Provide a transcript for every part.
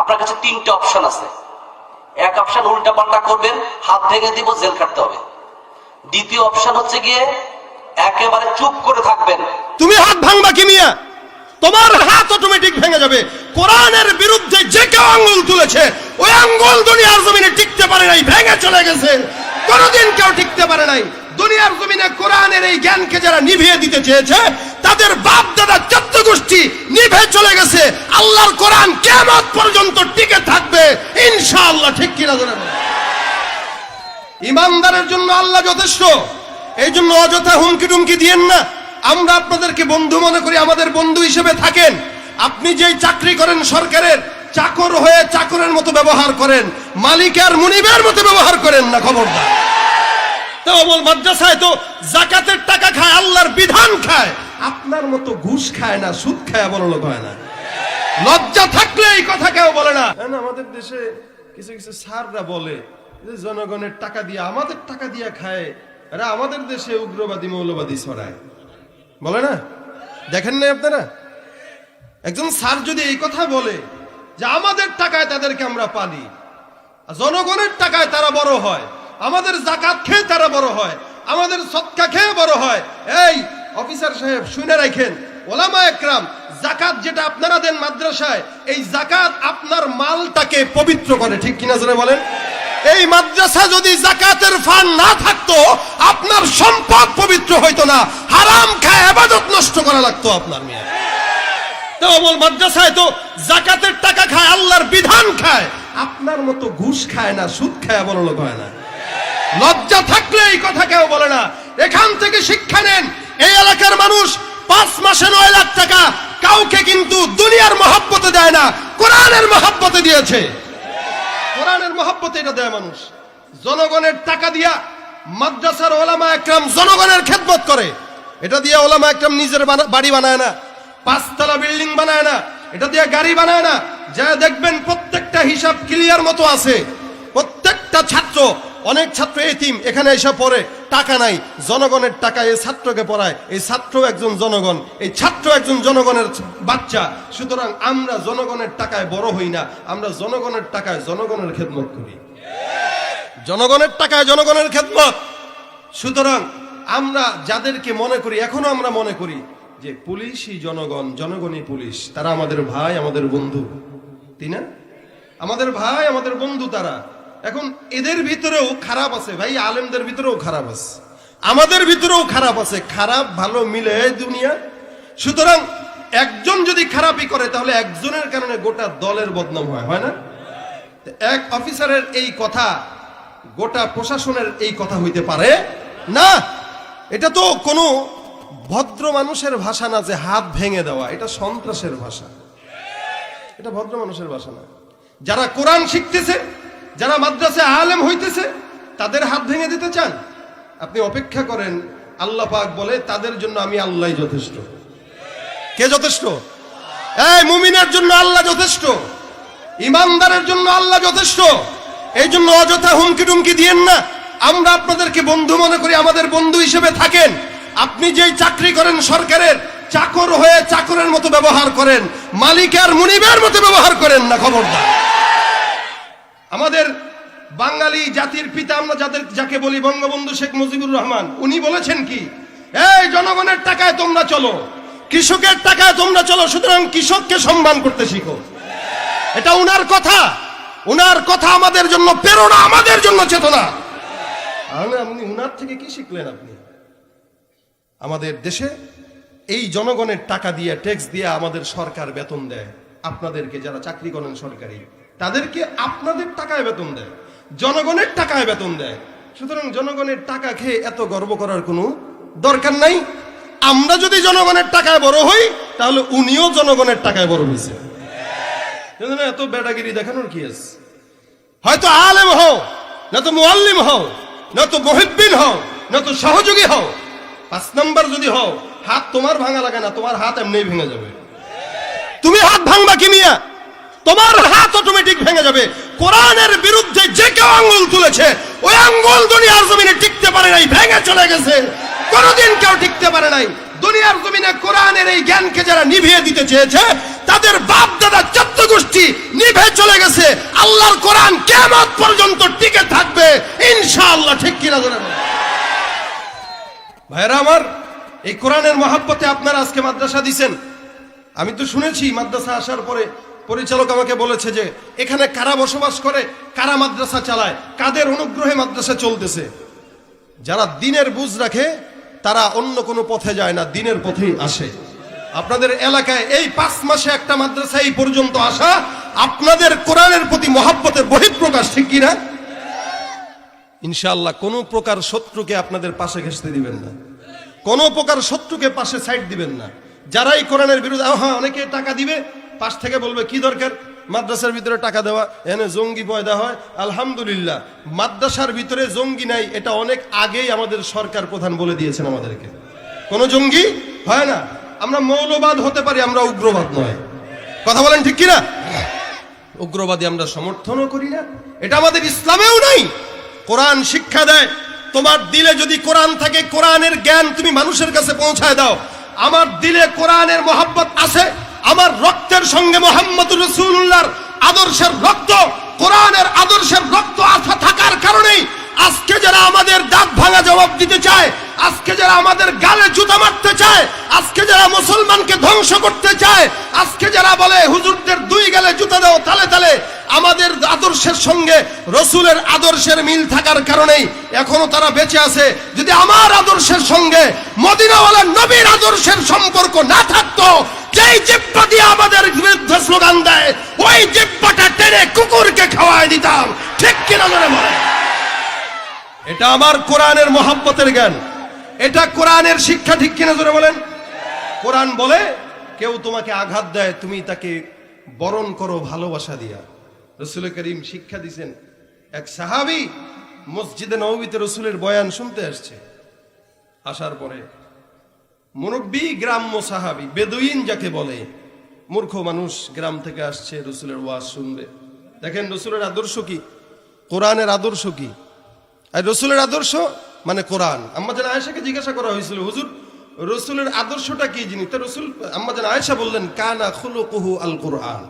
আপনার কাছে তিনটে অপশন আছে। এক অপশন উল্টা পাল্টা করবেন হাত ভেঙে দিব জেল কাটতে হবে। দ্বিতীয় অপশন হচ্ছে গিয়ে একেবারে চুপ করে থাকবেন। তুমি হাত ভাঙবা কি মিয়া? তোমার হাত অটোমেটিক ভেঙে যাবে। কোরআনের বিরুদ্ধে যে কেউ আঙ্গুল তুলেছে ওই আঙ্গুল দুনিয়ার জমিনে টিকতে পারে নাই ভেঙে চলে গেছে। কোনোদিন কেউ টিকতে পারে নাই। দুনিয়ার জমিনে কোরআনের এই জ্ঞানকে যারা নিভিয়ে দিতে চেয়েছে, তাদের বাপ দাদা চোদ্দ গোষ্ঠী নিভে চলে গেছে। আল্লাহর কোরআন কেমন পর্যন্ত টিকে থাকবে, ইনশাআল্লাহ, ঠিক কিনা জানেন ইমানদারের জন্য আল্লাহ যথেষ্ট। এই জন্য অযথা হুমকি টুমকি দিয়েন না। আমরা আপনাদেরকে বন্ধু মনে করি, আমাদের বন্ধু হিসেবে থাকেন। আপনি যেই চাকরি করেন সরকারের, চাকর হয়ে চাকরের মতো ব্যবহার করেন। মালিকের মুনিবের মতো ব্যবহার করেন না, খবরদার। তো বল মাদ্রাসায় তো জাকাতের টাকা খায় আল্লাহর বিধান খায়। আপনার মতো ঘুষ খায় না সুদ খায় বড় লোক হয় না। লজ্জা থাকলে এই কথা কেউ বলে না। না, আমাদের দেশে কিছু কিছু স্যাররা বলে যে জনগণের টাকা দিয়ে আমাদের টাকা দিয়ে খায়। আরে আমাদের দেশে উগ্রবাদী মৌলবাদী ছড়ায়। বলে না? দেখেন না আপনারা? একজন স্যার যদি এই কথা বলে যে আমাদের টাকায় তাদেরকে আমরা পালি জনগণের টাকায় তারা বড় হয় আমাদের জাকাত খেয়ে তারা বড় হয়, আমাদের সৎকা খেয়ে বড় হয়। এই, অফিসার সাহেব, শুনে রাখেন, ওলামা একরাম, জাকাত যেটা আপনারা দেন মাদ্রাসায়, এই জাকাত আপনার মালটাকে পবিত্র করে, ঠিক কিনা জোরে বলেন? এই মাদ্রাসা যদি জাকাতের ফান না থাকতো, আপনার সম্পদ পবিত্র হইতো না, হারাম খায় আবাদত নষ্ট করা লাগতো আপনার মেয়ে। তো মাদ্রাসায় তো জাকাতের টাকা খায়, আল্লাহর বিধান খায়, আপনার মতো ঘুষ খায় না, সুদ খায় বড় লোক হয় না। লজ্জা থাকলে এই কথা কেউ বলে না। এখান থেকে শিক্ষা নেন, এই এলাকার মানুষ পাঁচ মাসে নয় লাখ টাকা কাউকে কিন্তু দুনিয়ার মহাব্বতে দেয় না, কোরআনের মহাব্বতে দিয়েছে। কোরআনের মহাব্বতে এটা দেয় মানুষ। জনগণের টাকা দিয়া মাদ্রাসার ওলামা একরাম জনগণের খেদমত করে। এটা দিয়ে ওলামা একরাম নিজের বাড়ি বানায় না, পাঁচতলা বিল্ডিং বানায় না, এটা দিয়ে গাড়ি বানায় না। যা দেখবেন প্রত্যেকটা হিসাব ক্লিয়ার মতো আছে। প্রত্যেকটা ছাত্র অনেক ছাত্র এতিম এখানে এসে পড়ে। টাকা নাই। জনগণের টাকা এই ছাত্রকে পড়ায়। এই ছাত্র একজন জনগণ। এই ছাত্র একজন জনগণের বাচ্চা। সুতরাং আমরা জনগণের টাকায় বড় হই না। আমরা জনগণের টাকায় জনগণের খেদমত করি। জনগণের টাকায় জনগণের খেদমত। সুতরাং আমরা যাদেরকে মনে করি, এখনও আমরা মনে করি যে পুলিশই জনগণ, জনগণই পুলিশ। তারা আমাদের ভাই, আমাদের বন্ধু। তাই না? আমাদের ভাই, আমাদের বন্ধু তারা। এখন এদের ভিতরেও খারাপ আছে, ভাই, আলেমদের ভিতরেও খারাপ আছে। আমাদের ভিতরেও খারাপ আছে। খারাপ, ভালো মিলে দুনিয়া। সুতরাং একজন যদি খারাপই করে, তাহলে একজনের কারণে গোটা দলের বদনাম হয় হয় না? এক অফিসারের এই কথা, গোটা প্রশাসনের এই কথা হইতে পারে? না! এটা তো কোনো ভদ্র মানুষের ভাষা না যে হাত ভেঙে দেওয়া, এটা সন্ত্রাসের ভাষা। এটা ভদ্র মানুষের ভাষা না। যারা কোরআন শিখতেছে যারা মাদ্রাসায় আলেম হইতেছে, তাদের হাত ভেঙে দিতে চান? আপনি অপেক্ষা করেন, আল্লাহ পাক বলে, তাদের জন্য আমি আল্লাহ যথেষ্ট। কে যথেষ্ট? এই মুমিনের জন্য আল্লাহ যথেষ্ট। ইমানদারের জন্য আল্লাহ যথেষ্ট। এই জন্য অযথা হুমকি টুমকি দিয়েন না। আমরা আপনাদেরকে বন্ধু মনে করি, আমাদের বন্ধু হিসেবে থাকেন। আপনি যেই চাকরি করেন সরকারের, চাকর হয়ে চাকরের মতো ব্যবহার করেন। মালিকের মুনিবের মতো ব্যবহার করেন না, খবরদার। আমাদের বাঙালি জাতির পিতা আমরা যাদের যাকে বলি বঙ্গবন্ধু শেখ মুজিবুর রহমান, উনি বলেছেন কি, এই জনগণের টাকায় তোমরা চলো, কৃষকের টাকায় তোমরা চলো, সুতরাং কৃষককে সম্মান করতে শিখো। এটা উনার কথা। উনার কথা আমাদের জন্য প্রেরণা, আমাদের জন্য চেতনা। আপনি উনার থেকে কি শিখলেন আপনি? আমাদের দেশে এই জনগণের টাকা দিয়ে ট্যাক্স দিয়ে আমাদের সরকার বেতন দেয়। আপনাদেরকে যারা চাকরি করেন সরকারি তাদেরকে আপনাদের টাকায় বেতন দেয়, জনগণের টাকায় বেতন দেয়। সুতরাং জনগণের টাকা খেয়ে এত গর্ব করার কোনো দরকার নাই। আমরা যদি জনগণের টাকায় বড় হই, তাহলে উনিও জনগণের টাকায় বড় হয়েছে এত বেটাগিরি দেখানোর কি আছে? হয়তো আলেম হও, না তো মুআল্লিম হও, না তো মহিব্বিন হও, না তো সহযোগী হও। পাঁচ নাম্বার যদি হও, হাত তোমার ভাঙা লাগে না, তোমার হাত এমনি ভেঙে যাবে। তুমি হাত ভাঙবা কি মিয়া? তোমার হাত অটোমেটিক ভেঙে যাবে। কোরআনের বিরুদ্ধে যে কেউ আঙ্গুল তুলেছে, ওই আঙ্গুল দুনিয়ার জমিনে টিকতে পারে নাই, ভেঙে চলে গেছে। কোনোদিন কেউ টিকতে পারে নাই। দুনিয়ার জমিনে কোরআনের এই জ্ঞানকে যারা নিভিয়ে দিতে চেয়েছে, তাদের বাপ দাদা চোদ্দ গোষ্ঠী নিভে চলে গেছে। আল্লাহর কোরআন কেমন পর্যন্ত টিকে থাকবে। ইনশাআল্লাহ, ঠিক কিনা ধরে ভাইরা আমার, এই কোরআনের মহাব্বতে আপনারা আজকে মাদ্রাসা দিছেন। আমি তো শুনেছি মাদ্রাসা আসার পরে পরিচালক আমাকে বলেছে যে, এখানে কারা বসবাস করে, কারা মাদ্রাসা চালায়, কাদের অনুগ্রহে মাদ্রাসা চলতেছে? যারা দিনের বুঝ রাখে, তারা অন্য কোনো পথে যায় না, দিনের পথেই আসে। আপনাদের এলাকায় এই পাঁচ মাসে একটা মাদ্রাসা এই পর্যন্ত আসা, আপনাদের কোরআনের প্রতি মহাব্বতের বহিঃপ্রকাশ ঠিক কিনা? ইনশাআল্লাহ কোনো প্রকার শত্রুকে আপনাদের পাশে ঘেসতে দিবেন না। কোনো প্রকার শত্রুকে পাশে সাইড দিবেন না। যারাই কোরআনের বিরুদ্ধে হ্যাঁ অনেকে টাকা দিবে পাশ থেকে বলবে, কি দরকার? মাদ্রাসার ভিতরে টাকা দেওয়া, এনে জঙ্গি পয়দা হয়। আলহামদুলিল্লাহ, মাদ্রাসার ভিতরে জঙ্গি নাই, এটা অনেক আগেই আমাদের সরকার প্রধান বলে দিয়েছেন আমাদেরকে। কোন জঙ্গি? হয় না। আমরা মৌলবাদ হতে পারি, আমরা উগ্রবাদ নয়। কথা বলেন ঠিক কিনা? উগ্রবাদী আমরা সমর্থনও করি না। এটা আমাদের ইসলামেও নাই। কোরআন শিক্ষা দেয়, তোমার দিলে যদি কোরআন থাকে, কোরআনের জ্ঞান তুমি মানুষের কাছে পৌঁছায় দাও। আমার দিলে কোরআনের মহাব্বত আছে আমার রক্তের সঙ্গে মোহাম্মদ রসুল্লাহর আদর্শের রক্ত, কোরআনের আদর্শের রক্ত আশা থাকার কারণেই আজকে যারা আমাদের দাঁত ভাঙা জবাব দিতে চায়, আজকে যারা আমাদের গালে জুতা মারতে চায়, আজকে যারা মুসলমানকে ধ্বংস করতে চায়, আজকে যারা বলে, হুজুরদের দুই গালে জুতা দাও, তালে তালে, আমাদের আদর্শের সঙ্গে রসুলের আদর্শের মিল থাকার কারণেই এখনও তারা বেঁচে আছে। যদি আমার আদর্শের সঙ্গে মদিনাওয়ালা নবীর আদর্শের সম্পর্ক না থাকতো যেই জিব্বা দিয়ে আমাদের বিরুদ্ধে স্লোগান দেয়, ওই জিব্বাটা টেনে কুকুরকে খাওয়াই দিতাম। ঠিক কিনা মনে মনে এটা আমার কোরআনের মহাব্বতের জ্ঞান। এটা কোরআনের শিক্ষা ঠিক কিনা জোরে বলেন? কোরআন বলে, কেউ তোমাকে আঘাত দেয়, তুমি তাকে বরণ করো ভালোবাসা দিয়া। রসুল করিম শিক্ষা দিছেন, এক সাহাবি মসজিদে নবীতে রসুলের বয়ান শুনতে আসছে। আসার পরে মুরব্বী গ্রাম্য সাহাবি, বেদুইন যাকে বলে, মূর্খ মানুষ গ্রাম থেকে আসছে, রসুলের ওয়াজ শুনবে। দেখেন রসুলের আদর্শ কি? কোরআনের আদর্শ কি? আর রসুলের আদর্শ মানে কোরআন। আম্মাজান আয়েশাকে জিজ্ঞাসা করা হয়েছিল, হুজুর, রসুলের আদর্শটা কি জিনিস তা রসুল আম্মাজান আয়েশা বললেন, কানা খুলুকুহু আল কোরআন।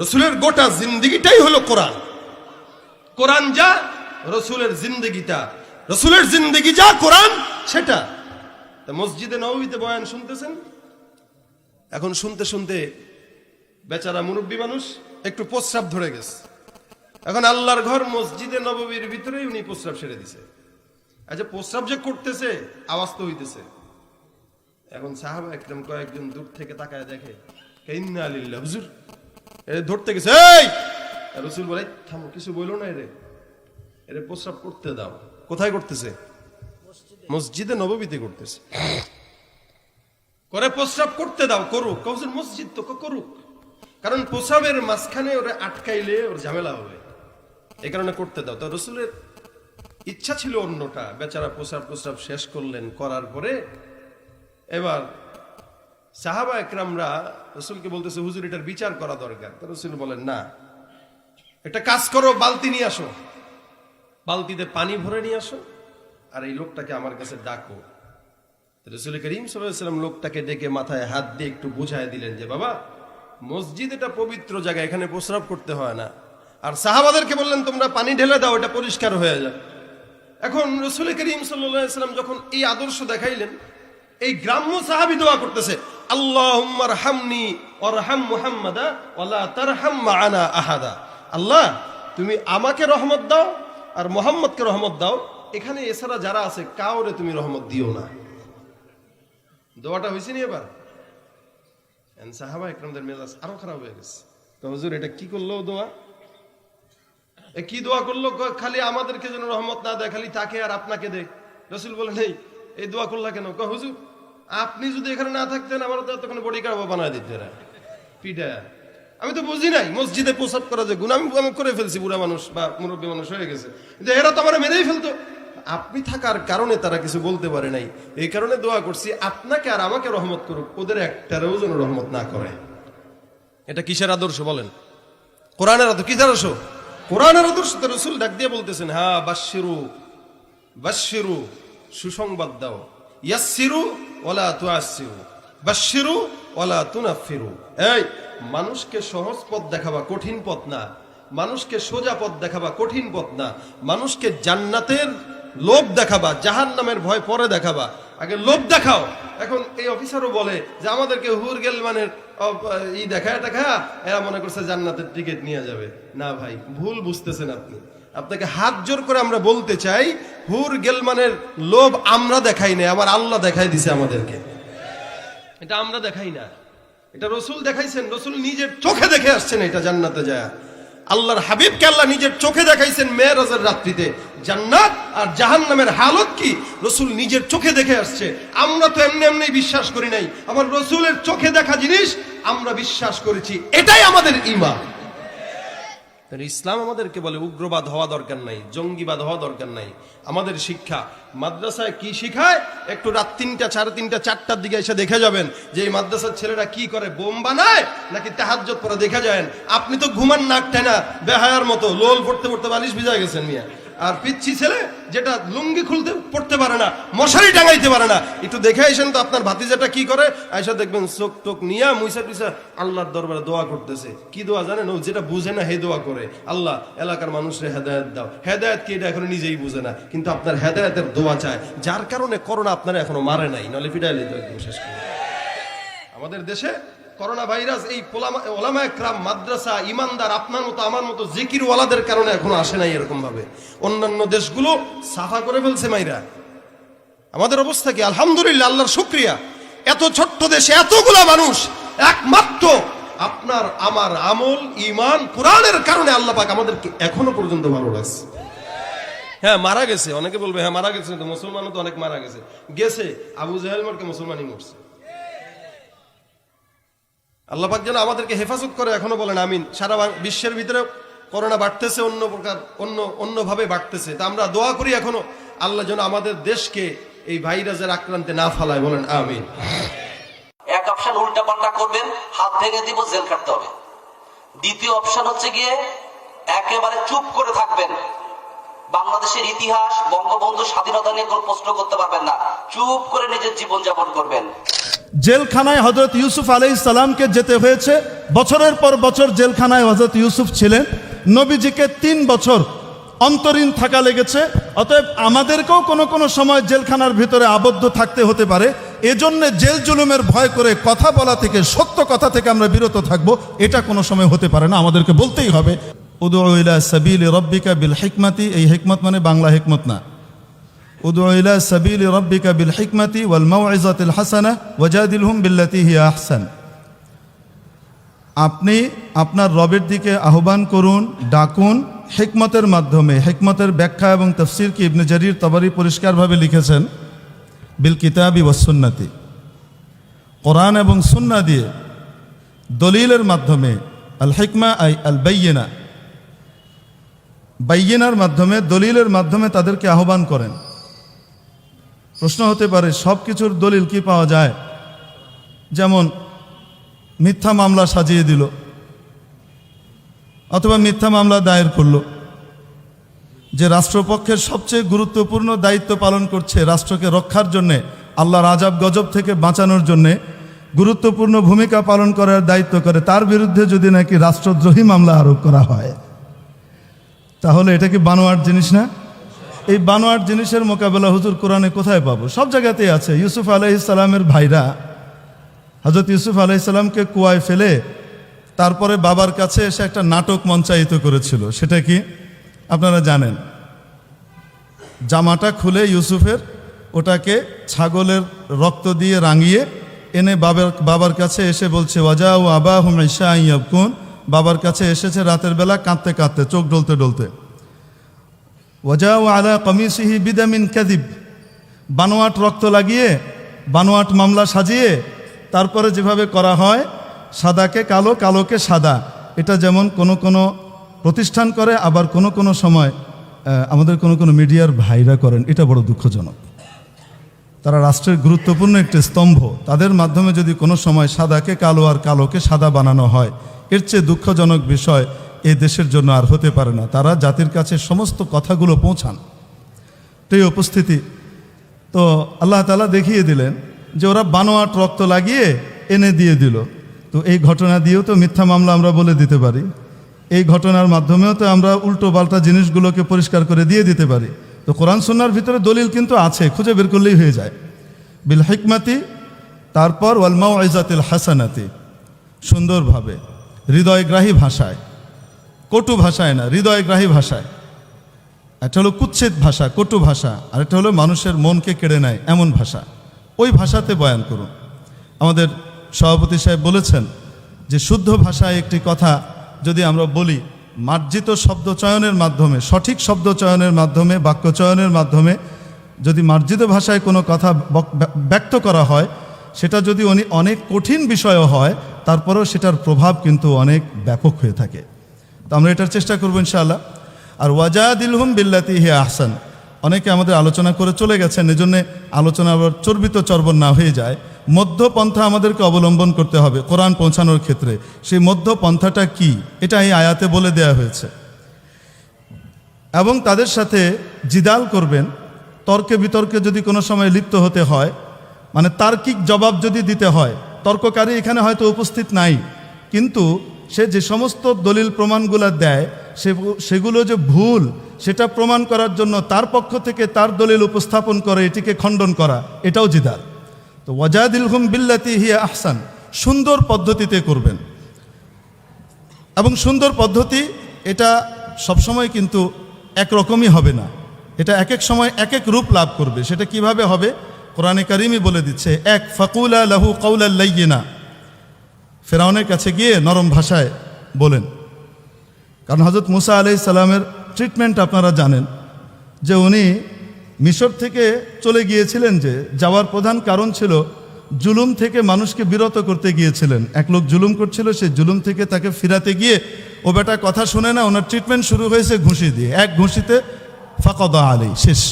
রসুলের গোটা জিন্দিগিটাই হলো কোরআন। কোরআন যা, রসুলের জিন্দগিটা। রসুলের জিন্দগি যা, কোরআন সেটা। মসজিদে নবীতে বয়ান শুনতেছেন? এখন শুনতে শুনতে বেচারা মুরব্বী মানুষ একটু প্রস্রাব ধরে গেছে। এখন আল্লাহর ঘর মসজিদে নববীর ভিতরেই উনি প্রস্রাব সেরে দিছে। আচ্ছা প্রস্রাব যে করতেছে, আওয়াজ তো হইতেছে। এখন সাহাবা একদম কয়েকজন দূর থেকে তাকায় দেখে, ইন্না আলিল্লাহ হুজুর, এ ধরতে গেছে, এই! রসুল বলে থামো, কিছু বইলো না এরে এরে প্রস্রাব করতে দাও। কোথায় করতেছে? মসজিদে নববীতে করতেছে করে প্রস্রাব করতে দাও, করুক। মসজিদ তো করুক। কারণ প্রস্রাবের মাঝখানে ওরা আটকাইলে ওর ঝামেলা হবে। এই কারণে করতে দাও। তো রসুলের ইচ্ছা ছিল অন্যটা। বেচারা প্রস্রাব প্রস্রাব শেষ করলেন, করার পরে এবার সাহাবা একরামরা রসুলকে বলতেছে, হুজুর, এটার বিচার করা দরকার। তো রসুল বলেন, না। একটা কাজ করো, বালতি নিয়ে আসো। বালতিতে পানি ভরে নিয়ে আসো। আর এই লোকটাকে আমার কাছে ডাকো। রসুল করিম সাল্লাম লোকটাকে ডেকে মাথায় হাত দিয়ে একটু বুঝায় দিলেন যে, বাবা, মসজিদ এটা পবিত্র জায়গা, এখানে প্রস্রাব করতে হয় না। আর সাহাবাদেরকে বললেন, তোমরা পানি ঢেলে দাও, এটা পরিষ্কার হয়ে যায় এখন রসুল করিম সাল্লাম যখন এই আদর্শ দেখাইলেন, এই গ্রাম্য সাহাবি দোয়া করতেছে অরহাম মাআনা আহাদা। আল্লাহ, তুমি আমাকে রহমত দাও আর মোহাম্মদকে রহমত দাও। এখানে এছাড়া যারা আছে, কাউরে তুমি রহমত দিও না। দোয়াটা হয়েছে নি এবার সাহাবা একরমদের মেজাজ আরও খারাপ হয়ে গেছে। হুজুর, এটা কি করল দোয়া? কি দোয়া করল? খালি আমাদেরকে যেন রহমত না দেয়, খালি তাকে আর আপনাকে দে রসুল বলে, নেই, এই দোয়া করলা কেন? হুজুর, আপনি যদি এখানে না থাকতেন আমার তো তখন বডি কার্ড বানায় দিতে পিঠা আমি তো বুঝি নাই, মসজিদে প্রসাদ করা যে গুণ আমি করে ফেলছি বুড়া মানুষ বা মুরব্বী মানুষ হয়ে গেছে। কিন্তু এরা তো আমার মেরেই ফেলতো। আপনি থাকার কারণে তারা কিছু বলতে পারে নাই। এই কারণে দোয়া করছি, আপনাকে আর আমাকে রহমত করুক, ওদের একটারেও যেন রহমত না করে। এটা কিসের আদর্শ বলেন? কোরআনের আদর্শ, কিসের আদর্শ? কোরআনের আদর্শ তো রসুল ডাক দিয়ে বলতেছেন হ্যাঁ বাশিরু বাশিরু সুসংবাদ দাও। ইয়াসিরু ওলা তুয়াসিরু বাশিরু ওলা তুনাফিরু এই, মানুষকে সহজ পথ দেখাবা কঠিন পথ না। মানুষকে সোজা পথ দেখাবা কঠিন পথ না। মানুষকে জান্নাতের লোভ দেখাবা জাহান নামের ভয় পরে দেখাবা। আগে লোভ দেখাও। এখন এই অফিসারও বলে যে, আমাদেরকে হুর গেল মানে ই দেখায় দেখা এরা মনে করছে জান্নাতের টিকিট নিয়ে যাবে। না ভাই, ভুল বুঝতেছেন আপনি। আপনাকে হাত জোর করে আমরা বলতে চাই, হুর গেলমানের লোভ আমরা দেখাই না আমার আল্লাহ দেখাই দিছে আমাদেরকে। এটা আমরা দেখাই না। এটা রসুল দেখাইছেন, রসুল নিজের চোখে দেখে আসছেন, এটা জান্নাতে যায়। আল্লাহর হাবিবকে আল্লাহ নিজের চোখে দেখাইছেন মেয়েরাজের রাত্রিতে। জান্নাত আর জাহান্নামের হালত কি? রসুল নিজের চোখে দেখে আসছে। আমরা তো এমনি এমনি বিশ্বাস করি নাই। আমার রসুলের চোখে দেখা জিনিস, আমরা বিশ্বাস করেছি। এটাই আমাদের ইমান ইসলাম আমাদেরকে বলে, উগ্রবাদ হওয়া দরকার নাই, জঙ্গিবাদ হওয়া দরকার নাই। আমাদের শিক্ষা, মাদ্রাসায় কি শিখায়? একটু রাত তিনটা, সাড়ে তিনটা, চারটার দিকে এসে দেখে যাবেন যে এই মাদ্রাসার ছেলেরা কি করে, বোম বানায় নাকি তাহাজ্জত পরে দেখে যায় আপনি তো ঘুমান নাক টেনা, বেহায়ার মতো, লোল পড়তে পড়তে বালিশ ভিজা গেছেন মিয়া। আর পিচ্ছি ছেলে যেটা লুঙ্গি খুলতে পড়তে পারে না, মশারি টাঙাইতে পারে না। একটু দেখে আইসেন তো আপনার ভাতিজাটা কি করে। আইসা দেখবেন চোখ টোক নিয়া মুইসা টুইসা আল্লাহর দরবারে দোয়া করতেছে। কি দোয়া জানেন? ও যেটা বুঝে না, হে দোয়া করে। আল্লাহ, এলাকার মানুষের হেদায়ত দাও। হেদায়ত কি? এটা এখন নিজেই বুঝে না। কিন্তু আপনার হেদায়তের দোয়া চায়। যার কারণে করোনা আপনারা এখনও মারে নাই। নলে ফিডাইলে তো শেষ করে আমাদের দেশে করোনা ভাইরাস এই পোলামা- ওলামায়ে ক্রাম মাদ্রাসা, ইমানদার, আপনার মতো, আমার মতো জিকির ওয়ালাদের কারণে এখনও আসে নাই এরকম ভাবে অন্যান্য দেশগুলো সাফা করে ফেলছে মাইরা। আমাদের অবস্থা কি? আলহামদুলিল্লাহ, আল্লাহর শুক্রিয়া। এত ছোট্ট দেশে এতগুলা মানুষ, একমাত্র আপনার, আমার আমল ইমান কোরআনের কারণে আল্লাহ পাক আমাদেরকে এখনও পর্যন্ত ভালো লাগছে হ্যাঁ মারা গেছে। অনেকে বলবে হ্যাঁ মারা গেছে। তো মুসলমানও তো অনেক মারা গেছে। গেছে। আবু জাহেল মারকে মুসলমানই মরছে। আল্লাহ পাক যেন আমাদেরকে হেফাজত করে, এখনও বলেন আমিন। সারা বিশ্বের ভিতরে করোনা বাড়তেছে, অন্য প্রকার, অন্য, অন্যভাবে বাড়তেছে। তা আমরা দোয়া করি এখনও, আল্লাহ যেন আমাদের দেশকে এই ভাইরাসের আক্রান্তে না ফালায়। বলেন আমিন। এক অপশন উল্টা পাল্টা করবেন, হাত ভেঙে দিব, জেল কাটতে হবে। দ্বিতীয় অপশন হচ্ছে গিয়ে একেবারে চুপ করে থাকবেন। বাংলাদেশের ইতিহাস, বঙ্গবন্ধু স্বাধীনতা নিয়ে কোনো প্রশ্ন করতে পারবেন না। চুপ করে নিজের জীবন যাপন করবেন। জেলখানায় হজরত ইউসুফ আলাই সালামকে যেতে হয়েছে। বছরের পর বছর জেলখানায় হজরত ইউসুফ ছিলেন। নবীজিকে তিন বছর অন্তরীণ থাকা লেগেছে। অতএব আমাদেরকেও কোনো কোনো সময় জেলখানার ভিতরে আবদ্ধ থাকতে হতে পারে। এজন্য জেল জুলুমের ভয় করে কথা বলা থেকে, সত্য কথা থেকে আমরা বিরত থাকব। এটা কোনো সময় হতে পারে না। আমাদেরকে বলতেই হবে। উদুইলা সাবিল রব্বিকা বিল হিকমাতি, এই হিকমত মানে বাংলা হিকমত না। উদুইলা সাবিল রব্বিকা বিল হিকমাতি ওয়াল মাওয়াইজাতিল হাসানা ওয়াজাদিল হুম বিল্লাতি হিয়া আহসান। আপনি আপনার রবের দিকে আহ্বান করুন, ডাকুন, হেকমতের মাধ্যমে, হেকমতের ব্যাখ্যা এবং তফসিরকে ইবনে জারির তবারি পরিষ্কারভাবে লিখেছেন? বিল কিতাবি ওয়াসুন্নাতি কোরআন এবং সুন্না দিয়ে দলিলের মাধ্যমে আল হেকমা আই আল বাইয়েনা বাইয়েনার মাধ্যমে, দলিলের মাধ্যমে তাদেরকে আহ্বান করেন। প্রশ্ন হতে পারে সব কিছুর দলিল কি পাওয়া যায়? যেমন, মিথ্যা মামলা সাজিয়ে দিল, অথবা মিথ্যা মামলা দায়ের করল। যে রাষ্ট্রপক্ষের সবচেয়ে গুরুত্বপূর্ণ দায়িত্ব পালন করছে রাষ্ট্রকে রক্ষার জন্যে, আল্লাহর আজাব গজব থেকে বাঁচানোর জন্যে গুরুত্বপূর্ণ ভূমিকা পালন করার দায়িত্ব করে, তার বিরুদ্ধে যদি নাকি রাষ্ট্রদ্রোহী মামলা আরোপ করা হয়। তাহলে এটা কি বানোয়ার জিনিস না? এই বানোয়ার জিনিসের মোকাবেলা হুজুর কোরআনে কোথায় পাবো? সব জায়গাতেই আছে। ইউসুফ আলাইসালামের ভাইরা হজরত ইউসুফ আলাইসাল্লামকে কুয়ায় ফেলে তারপরে বাবার কাছে এসে একটা নাটক মঞ্চায়িত করেছিল। সেটা কি? আপনারা জানেন। জামাটা খুলে ইউসুফের ওটাকে ছাগলের রক্ত দিয়ে রাঙিয়ে এনে বাবার বাবার কাছে এসে বলছে ওয়াজা ও আবা ইয়াবকুন। বাবার কাছে এসেছে রাতের বেলা কাঁদতে কাঁদতে, চোখ ডলতে ডলতে। ওয়াজা ও আলা কমিসিহি বিদামিন কাদিব বানোয়াট রক্ত লাগিয়ে, বানোয়াট মামলা সাজিয়ে, তারপরে যেভাবে করা হয়, সাদাকে কালো, কালোকে সাদা। এটা যেমন কোনো কোনো প্রতিষ্ঠান করে, আবার কোনো কোনো সময় আমাদের কোনো কোনো মিডিয়ার ভাইরা করেন, এটা বড় দুঃখজনক। তারা রাষ্ট্রের গুরুত্বপূর্ণ একটি স্তম্ভ। তাদের মাধ্যমে যদি কোনো সময় সাদাকে কালো আর কালোকে সাদা বানানো হয় এর চেয়ে দুঃখজনক বিষয় এই দেশের জন্য আর হতে পারে না। তারা জাতির কাছে সমস্ত কথাগুলো পৌঁছান। তো এই উপস্থিতি, তো আল্লাহ তালা দেখিয়ে দিলেন যে ওরা বানোয়াট রক্ত লাগিয়ে এনে দিয়ে দিল। তো এই ঘটনা দিয়েও তো মিথ্যা মামলা আমরা বলে দিতে পারি। এই ঘটনার মাধ্যমেও তো আমরা উল্টো পাল্টা জিনিসগুলোকে পরিষ্কার করে দিয়ে দিতে পারি। তো কোরআন সন্ন্যার ভিতরে দলিল কিন্তু আছে, খুঁজে বের করলেই হয়ে যায়। বিল হিকমাতি, তারপর ওয়ালমাউ ইজাতিল হাসানাতি, সুন্দরভাবে। হৃদয়গ্রাহী ভাষায়। কটু ভাষায় না, হৃদয়গ্রাহী ভাষায়। একটা হলো কুচ্ছেদ ভাষা, কটু ভাষা, আর একটা হলো মানুষের মনকে কেড়ে নেয় এমন ভাষা। ওই ভাষাতে বয়ান করুন। আমাদের সভাপতি সাহেব বলেছেন যে, শুদ্ধ ভাষায় একটি কথা যদি আমরা বলি, মার্জিত শব্দ চয়নের মাধ্যমে, সঠিক শব্দ চয়নের মাধ্যমে বাক্য চয়নের মাধ্যমে যদি মার্জিত ভাষায় কোনো কথা ব্যক্ত করা হয়, সেটা যদি উনি অনেক কঠিন বিষয়ও হয় তারপরেও সেটার প্রভাব কিন্তু অনেক ব্যাপক হয়ে থাকে। তো আমরা এটার চেষ্টা করব ইনশাআল্লাহ। আর ওয়াজাদিলহুম বিল্লাতি হে আহসান। অনেকে আমাদের আলোচনা করে চলে গেছেন, এজন্য আলোচনা আবার চর্বিত চর্বণ না হয়ে যায়। মধ্যপন্থা আমাদেরকে অবলম্বন করতে হবে কোরআন পৌঁছানোর ক্ষেত্রে। সেই মধ্যপন্থাটা কি? এটা এই আয়াতে বলে দেয়া হয়েছে। এবং তাদের সাথে জিদাল করবেন, তর্কে বিতর্কে যদি কোনো সময় লিপ্ত হতে হয় মানে তার্কিক জবাব যদি দিতে হয় তর্ককারী এখানে হয়তো উপস্থিত নাই, কিন্তু সে যে সমস্ত দলিল প্রমাণগুলো দেয়, সে সেগুলো যে ভুল, সেটা প্রমাণ করার জন্য তার পক্ষ থেকে তার দলিল উপস্থাপন করে, এটিকে খণ্ডন করা, এটাও জিদাল তো ওয়াজাদিল হুম বিল্লাতি হিয়া আহসান, সুন্দর পদ্ধতিতে করবেন। এবং সুন্দর পদ্ধতি, এটা সবসময় কিন্তু একরকমই হবে না। এটা এক এক সময় এক এক রূপ লাভ করবে। সেটা কীভাবে হবে? কোরআনে কারিমই বলে দিচ্ছে, এক, ফাকুলা লাহু কৌলাল্লাইনা ফেরাউনের কাছে গিয়ে নরম ভাষায় বলেন। কারণ হজরত মুসা আলাই সালামের ট্রিটমেন্ট আপনারা জানেন, যে উনি মিশর থেকে চলে গিয়েছিলেন যে, যাওয়ার প্রধান কারণ ছিল জুলুম থেকে মানুষকে বিরত করতে গিয়েছিলেন। এক লোক জুলুম করছিল সেই জুলুম থেকে তাকে ফিরাতে গিয়ে ও বেটা কথা শুনে না, ওনার ট্রিটমেন্ট শুরু হয়েছে ঘুষি দিয়ে। এক ঘুষিতে ফাকদা আলী শেষ।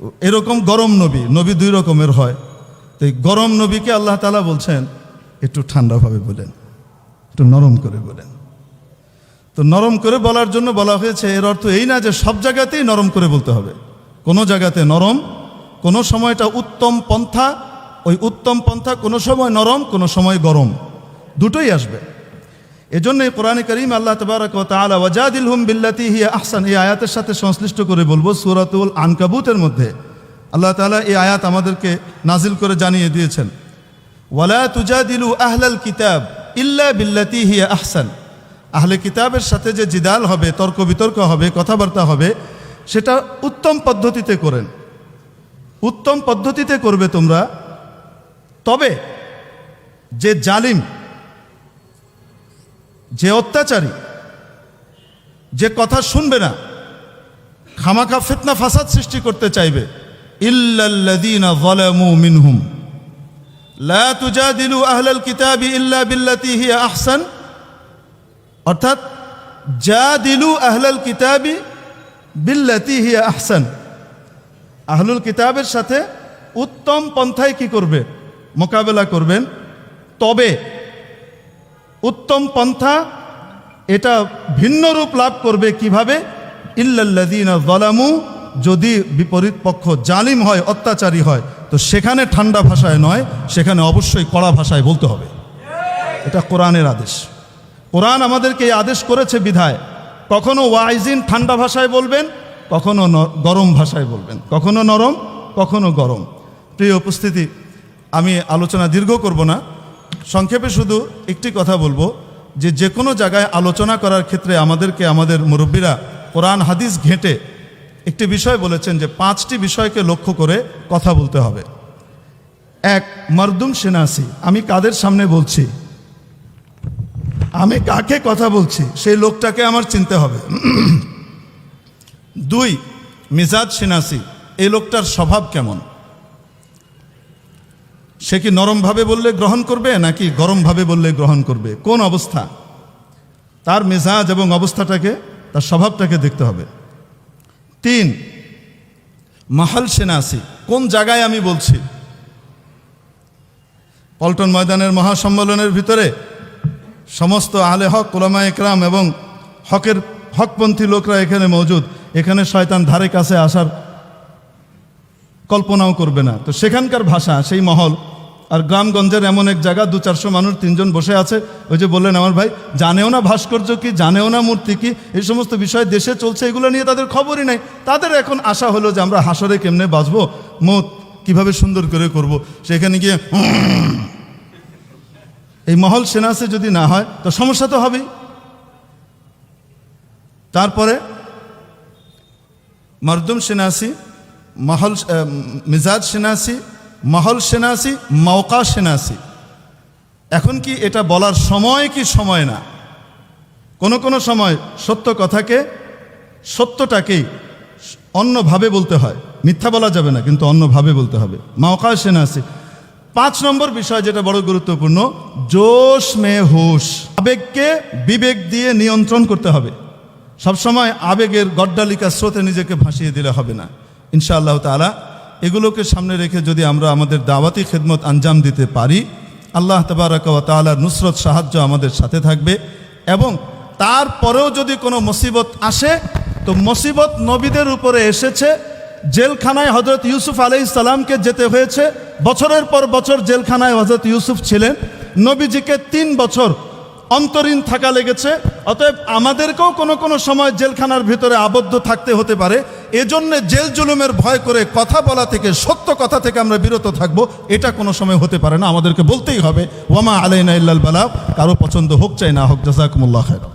তো এরকম গরম নবী নবী দুই রকমের হয়। তো এই গরম নবীকে আল্লাহ তালা বলছেন, একটু ঠান্ডাভাবে বলেন, একটু নরম করে বলেন। তো নরম করে বলার জন্য বলা হয়েছে, এর অর্থ এই না যে সব জায়গাতেই নরম করে বলতে হবে। কোনো জায়গাতে নরম, কোনো সময়টা উত্তম পন্থা, ওই উত্তম পন্থা কোনো সময় নরম, কোনো সময় গরম। দুটোই আসবে। এজন্য কোরআনে করিম আল্লাহ তবারক ও তাআলা ওয়াজাদিল হুম বিল্লাতি হিয়া আহসান, এই আয়াতের সাথে সংশ্লিষ্ট করে বলব সূরাতুল আনকাবুতের মধ্যে। আল্লাহ তাআলা এই আয়াত আমাদেরকে নাজিল করে জানিয়ে দিয়েছেন। ওয়ালা তুজাদিলু আহলাল কিতাব ইল্লা বিল্লাতি হিয়া আহসান। আহলে কিতাবের সাথে যে জিদাল হবে তর্ক বিতর্ক হবে, কথাবার্তা হবে, সেটা উত্তম পদ্ধতিতে করেন। উত্তম পদ্ধতিতে করবে তোমরা। তবে যে জালিম যে অত্যাচারী, যে কথা শুনবে না, খামাখা ফিতনা ফাসাদ সৃষ্টি করতে চাইবে। ইল্লাল্লাযীনা যালামু মিনহুম। লা তুজাদিলু আহলাল কিতাবি ইল্লা বিল্লাতি হিয়া আহসান। অর্থাৎ, জাদিলু আহলাল কিতাবি বিল্লাতি হিয়া আহসান। আহলুল কিতাবের সাথে উত্তম পন্থায় কি করবে? মোকাবেলা করবেন। তবে উত্তম পন্থা, এটা ভিন্ন রূপ লাভ করবে কীভাবে? ইল্লাল্লাযীনা যালামু, যদি বিপরীত পক্ষ জালিম হয়, অত্যাচারী হয়, তো সেখানে ঠান্ডা ভাষায় নয়, সেখানে অবশ্যই কড়া ভাষায় বলতে হবে। এটা কোরআনের আদেশ। কোরআন আমাদেরকে এই আদেশ করেছে বিধায়, কখনো ওয়াইজিন ঠান্ডা ভাষায় বলবেন, কখনো গরম ভাষায় বলবেন। কখনো নরম, কখনো গরম। প্রিয় উপস্থিতি, আমি আলোচনা দীর্ঘ করব না। সংক্ষেপে শুধু একটি কথা বলব যে যে কোনো জায়গায় আলোচনা করার ক্ষেত্রে আমাদেরকে আমাদের মুরব্বীরা কোরআন, হাদিস ঘেঁটে একটি বিষয় বলেছেন যে পাঁচটি বিষয়কে লক্ষ্য করে কথা বলতে হবে। এক, মরদুম সেনাসি। আমি কাদের সামনে বলছি? আমি কাকে কথা বলছি? সেই লোকটাকে আমার চিনতে হবে। দুই, মিজাজ সিনাসি। এই লোকটার স্বভাব কেমন? সে কি নরমভাবে বললে গ্রহণ করবে, নাকি গরমভাবে বললে গ্রহণ করবে? কোন অবস্থা? তার মেজাজ এবং অবস্থাটাকে, তার স্বভাবটাকে দেখতে হবে। তিন, মাহাল সেনাসি, কোন জায়গায় আমি বলছি? পল্টন ময়দানের মহাসম্মেলনের ভিতরে সমস্ত আলে হক ওলামা একরাম এবং হকের হকপন্থী লোকরা এখানে মজুদ। এখানে শয়তান ধারে কাছে আসার কল্পনাও করবে না। তো সেখানকার ভাষা, সেই মহল আর গ্রামগঞ্জের এমন এক জায়গা, দু চারশো মানুষ, তিনজন বসে আছে। ওই যে বললেন আমার ভাই, জানেও না ভাস্কর্য কি, জানেও না মূর্তি কি, এই সমস্ত বিষয় দেশে চলছে, এগুলো নিয়ে তাদের খবরই নাই। তাদের এখন আশা হলো যে আমরা হাসরে কেমনে বাঁচবো, মত কীভাবে সুন্দর করে করব। সেখানে গিয়ে এই মহল সেনাসে যদি না হয়, তো সমস্যা তো হবেই। তারপরে, মরদুম সেনাসি, মহল মিজাজ সেনাসি মহল সেনাসি মৌকা সেনাসি। এখন কি এটা বলার সময় কি সময় না? কোনো কোনো সময় সত্য কথাকে, সত্যটাকেই অন্যভাবে বলতে হয়। মিথ্যা বলা যাবে না, কিন্তু অন্যভাবে বলতে হবে। মৌকা সেনাসি। পাঁচ নম্বর বিষয় যেটা বড় গুরুত্বপূর্ণ, জোশ মে হুশ। আবেগকে বিবেক দিয়ে নিয়ন্ত্রণ করতে হবে। সবসময় আবেগের গড্ডালিকা স্রোতে নিজেকে ভাসিয়ে দিলে হবে না। ইনশাআল্লাহ তালা এগুলোকে সামনে রেখে যদি আমরা আমাদের দাওয়াতি খেদমত আঞ্জাম দিতে পারি, আল্লাহ তবারক ওয়া তাআলার নুসরত সাহায্য আমাদের সাথে থাকবে এবং তারপরেও যদি কোনো মুসিবত আসে, তো মুসিবত নবীদের উপরে এসেছে, জেলখানায় হজরত ইউসুফ আলাইহিস সালামকে যেতে হয়েছে, বছরের পর বছর জেলখানায় হজরত ইউসুফ ছিলেন, নবীজিকে তিন বছর অন্তরীণ থাকা লেগেছে। অতএব আমাদেরকেও কোনো কোনো সময় জেলখানার ভিতরে আবদ্ধ থাকতে হতে পারে। এজন্যে জেল জুলুমের ভয় করে কথা বলা থেকে, সত্য কথা থেকে আমরা বিরত থাকব। এটা কোনো সময় হতে পারে না। আমাদেরকে বলতেই হবে ওয়ামা আলাইনা ইল্লাল বালা। কারও পছন্দ হোক, চাই না হোক, জাজাকুমুল্লাহ খায়রা